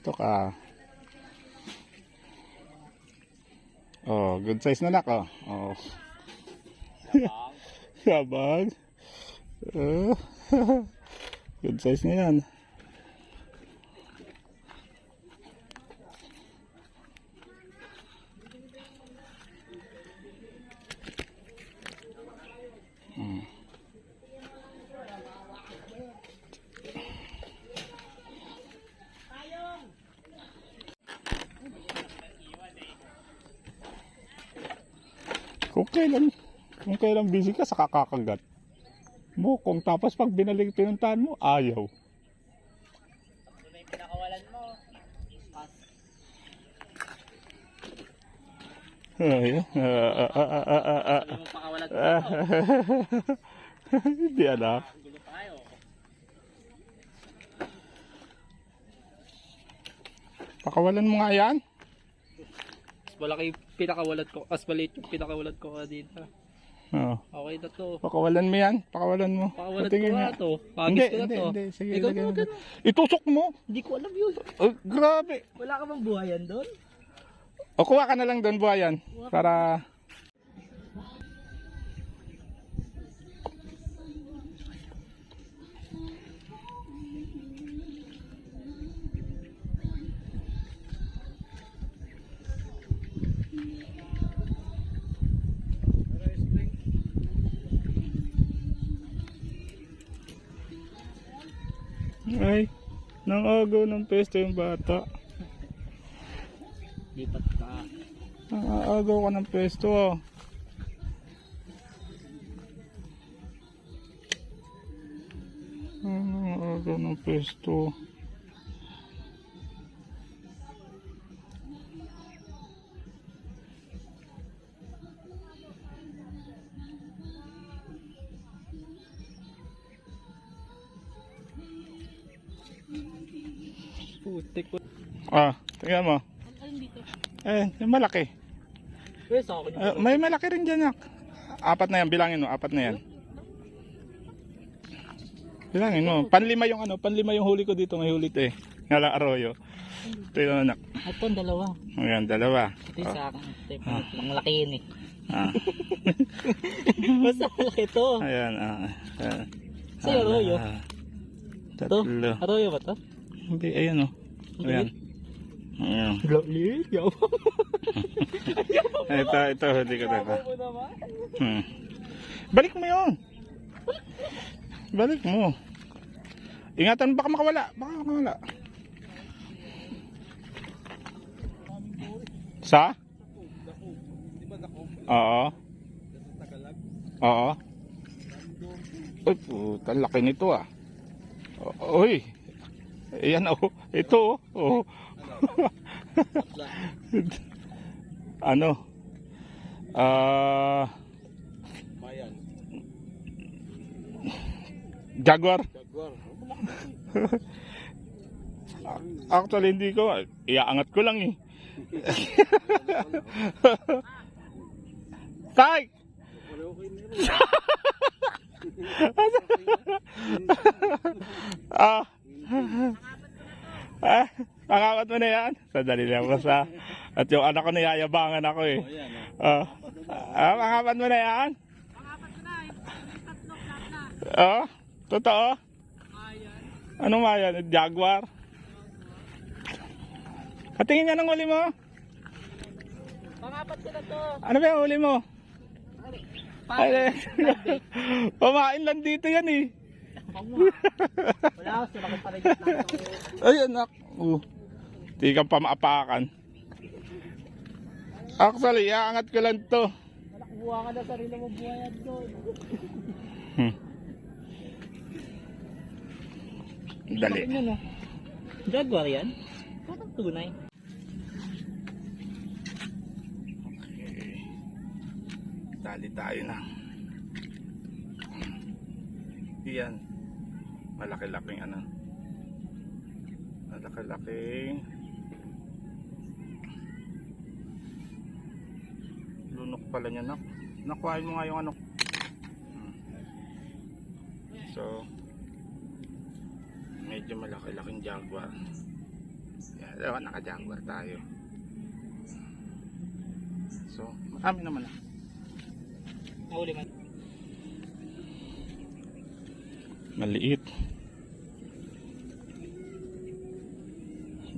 Dito ka. Oh, good size na nak oh. Oh. Yabang. Oh. good size na yan. Hmm. Kung kailan, kung kailan busy ka sa kakakagat mo, kung tapos pag binalik pinuntahan mo, ayaw. Ano yung pinakawalan mo? Pas. Ay, ah, ah, ah, ah, ah, ah. Mo mo? Ah. Hindi anak. Pakawalan mo nga yan. Malaki pinakawalan ko. Mas maliit yung pinakawalan ko dito. Oh. Okay na to. Pakawalan mo yan. Pakawalan mo. Pakawalan ko Patingin nga nga. to. Hindi, Pagis ko na hindi, to. hindi. Sige, Ikaw mo. ganun. Itusok mo. Hindi ko alam yun. Oh, grabe. Wala ka bang buhayan doon? O kuha ka na lang doon, buhayan. Para... Ay, nang agaw ng pesto yung bata. Lipat ka. Nang agaw ka ng pesto. Oh. Nang agaw ng pesto. Putik ko. Ah, tingnan mo. Eh, yung malaki. Eh, sa akin. Ah, may malaki rin dyan, nak. Apat na yan, bilangin mo, apat na yan. Bilangin mo. Panlima yung ano, panlima yung huli ko dito, may huli to eh. Ngalang arroyo. Ito yung anak. Ito ang dalawa. Ayan, dalawa. Ito yung sa akin. Ito yung pang laki yun eh. Ah, Basta malaki to. ayan, ah. ah. Sa'yo, arroyo. Ah, To? Tatlo. Arroyo ba to? Hindi, ayan o. Ayan. Ayan. Lali. Yaw. Ito, ito, huli ko dito. Hmm. Balik mo yun. Balik mo. Ingatan baka makawala. Baka makawala. Sa? Oo. Oo. Uy, puta, laki nito ah. Uy. Ayan oh. Ito oh. Oh. ano? Ah... Bayan. Jaguar. Jaguar. Actually, hindi ko. Iaangat ko lang eh. Tay! Ah. Ah. Pangapat mo na yan. Sandali lang po sa. At yung anak ko niyayabangan ako eh. Ayan, Ah. oh. Ah, pangapat mo na yan. Ah, totoo? Anong mayan? Jaguar? Patingin nga ng huli mo. Pangapat ko na to. Ano ba yung huli mo? Ay, Pamain lang dito yan eh. Wala ako, sila ko pa rin. Ay, anak. Uh, di ka pa maapakan. Actually, iaangat ko lang to. Buha ka na sarili mo buhayan doon. Hmm. Dali. Jaguar yan? Parang tunay. Okay. Dali tayo na. Yan. Malaki-laking ano. Malaki-laking lunok pala niya nak. Nakuhain mo nga yung ano. So, medyo malaki-laking jaguar. Yan, yeah, naka-jaguar tayo. So, amin naman ah. Nahuli man. Maliit.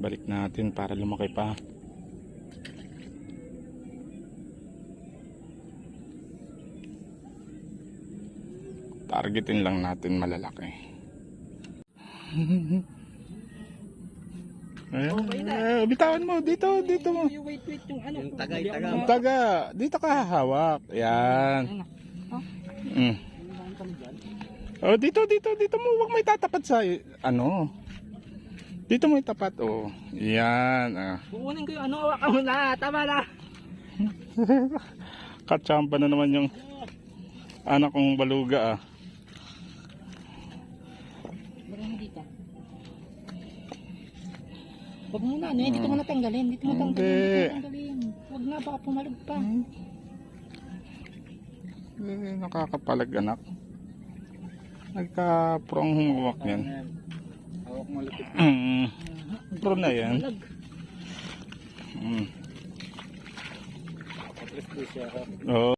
Balik natin para lumaki pa. Targetin lang natin malalaki. Ayan, eh, bitawan mo dito, dito mo. Yung wait, wait, yung ano. Yung tagay, taga. Taga, dito ka hahawak. Yan. Mm. Oh, dito, dito, dito mo. Huwag may tatapat sa, ano. Dito mo itapat, oh. Yan, ah. Kukunin ko yung ano, hawakan mo na. Tama na. Katsampa na naman yung anak kong baluga, ah. Marami dito. Huwag mo na, ano, dito mo na tanggalin. Dito mo tanggalin. Hindi. Dito mo tanggalin. Huwag na, baka pumalag pa. Eh, nakakapalag, anak. Nagka-prong humuwak yan. Hawak mo lapit. Mm. Pro na yan. Mm. Siya. Oh.